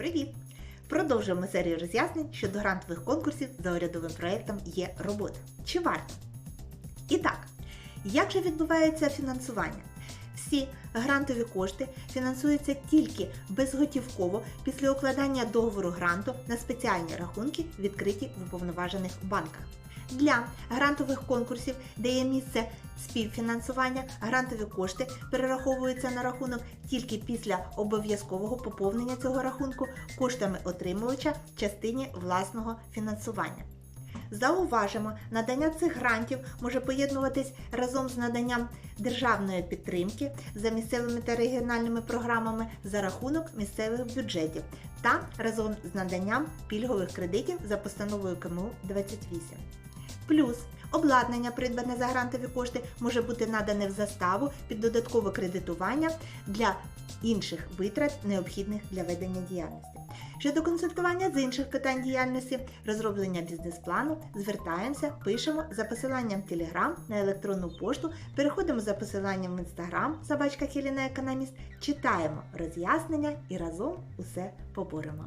Привіт! Продовжуємо серію роз'яснень щодо грантових конкурсів за урядовим проєктом є робота. Чи варто? І так, як же відбувається фінансування? Всі грантові кошти фінансуються тільки безготівково після укладання договору гранту на спеціальні рахунки, відкриті в уповноважених банках. Для грантових конкурсів, де є місце співфінансування, грантові кошти перераховуються на рахунок тільки після обов'язкового поповнення цього рахунку коштами отримувача в частині власного фінансування. Зауважимо, надання цих грантів може поєднуватись разом з наданням державної підтримки за місцевими та регіональними програмами за рахунок місцевих бюджетів та разом з наданням пільгових кредитів за постановою КМУ 28. Плюс обладнання, придбане за грантові кошти, може бути надане в заставу під додаткове кредитування для інших витрат, необхідних для ведення діяльності. Щодо консультування з інших питань діяльності, розроблення бізнес-плану, звертаємося, пишемо за посиланням Telegram на електронну пошту, переходимо за посиланням в Instagram собачка Хеліна Економіст, читаємо роз'яснення і разом усе поборемо.